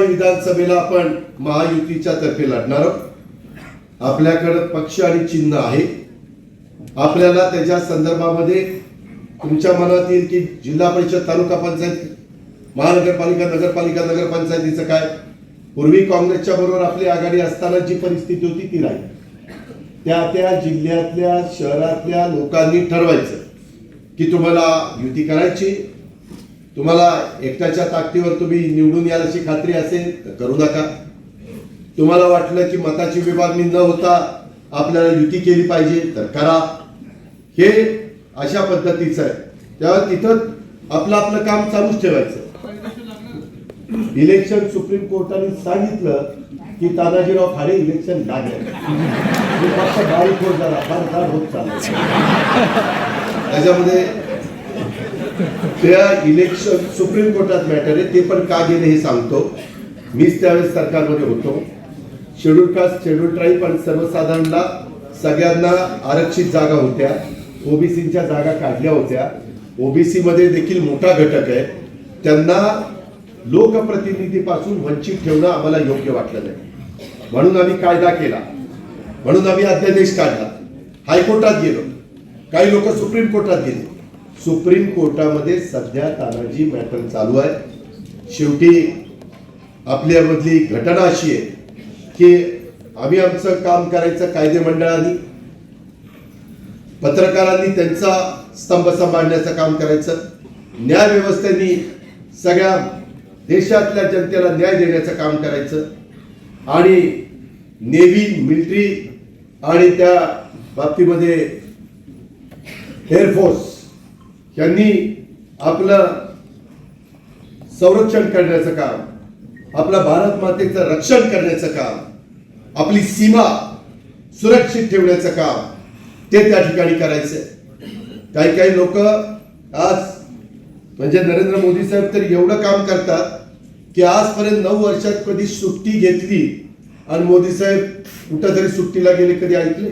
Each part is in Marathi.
विधानसभेला आपण महायुतीच्या तर्फे लढणार आहोत. आपल्याकडं पक्ष आणि चिन्ह आहे. आपल्याला त्याच्या संदर्भामध्ये तुमच्या मनात येईल की जिल्हा परिषद तालुका पंचायत महानगरपालिका नगरपालिका नगरपंचायतीचं काय? पूर्वी काँग्रेसच्या बरोबर आपली आघाडी असताना जी परिस्थिती होती ती राहील. त्या त्या जिल्ह्यातल्या शहरातल्या लोकांनी ठरवायचं की तुम्हाला युती करायची तुम्हाला एकट्याच्या ताकदीवर तुम्ही निवडून याल अशी खात्री असेल तर करू नका. तुम्हाला वाटलं की मताची विभागणी न होता आपल्याला युती केली पाहिजे तर करा. हे अशा पद्धतीचं आहे. तेव्हा तिथं आपलं आपलं काम चालूच ठेवायचं. इलेक्शन सुप्रीम कोर्टाने सांगितलं की तानाजीराव खाडे इलेक्शन लागले. फक्त बारीक होत झाला फार होत चालला त्याच्यामध्ये त्या इलेक्शन सुप्रीम कोर्टात मॅटर आहे ते पण का गेले हे सांगतो. मीच त्यावेळेस सरकारमध्ये होतो. शेड्यूल कास्ट शेड्यूल ट्राईब आणि सर्वसाधारणला सगळ्यांना आरक्षित जागा होत्या. ओबीसीच्या जागा काढल्या होत्या. ओबीसीमध्ये देखील मोठा घटक आहे. त्यांना लोकप्रतिनिधीपासून वंचित ठेवणं आम्हाला योग्य वाटलं नाही. म्हणून आम्ही कायदा केला. म्हणून आम्ही अध्यादेश काढला. हायकोर्टात गेलो. काही लोक सुप्रीम कोर्टात गेले. सुप्रीम कोर्टामध्ये सध्या तानाजी मॅटर चालू आहे शेवटी आपल्यामधली घटना अशी आहे की आम्ही आमचं काम करायचं कायदे मंडळाने पत्रकारांनी त्यांचा स्तंभ सांभाळण्याचं काम करायचं न्यायव्यवस्थेने सगळ्या देशातल्या जनतेला न्याय देण्याचं काम करायचं आणि नेव्ही मिलिटरी आणि त्या बाबतीमध्ये एअरफोर्स यांनी आपलं संरक्षण करण्याचं काम आपल्या भारत मातेचं रक्षण करण्याचं काम आपली सीमा सुरक्षित ठेवण्याचं काम ते त्या ठिकाणी करायचं. काही काही लोक आज म्हणजे नरेंद्र मोदी साहेब तर एवढं काम करतात की आजपर्यंत नऊ वर्षात कधी सुट्टी घेतली आणि मोदी साहेब कुठं तरी सुट्टीला गेले कधी ऐकले?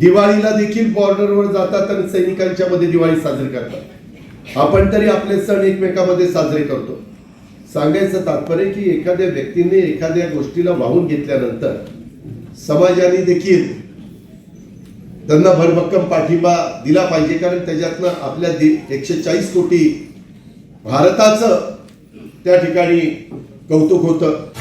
दिवाळीला देखील बॉर्डरवर जातात आणि सैनिकांच्या मध्ये दिवाळी साजरी करतात. आपण तरी आपले सण एकमेकामध्ये साजरे करतो. सांगायचं तात्पर्य की एखाद्या व्यक्तीने एखाद्या गोष्टीला वाहून घेतल्यानंतर समाजाने देखील त्यांना भरभक्कम पाठिंबा दिला पाहिजे कारण त्याच्यातनं आपल्या एकशे चाळीस कोटी भारताचं त्या ठिकाणी कौतुक होतं.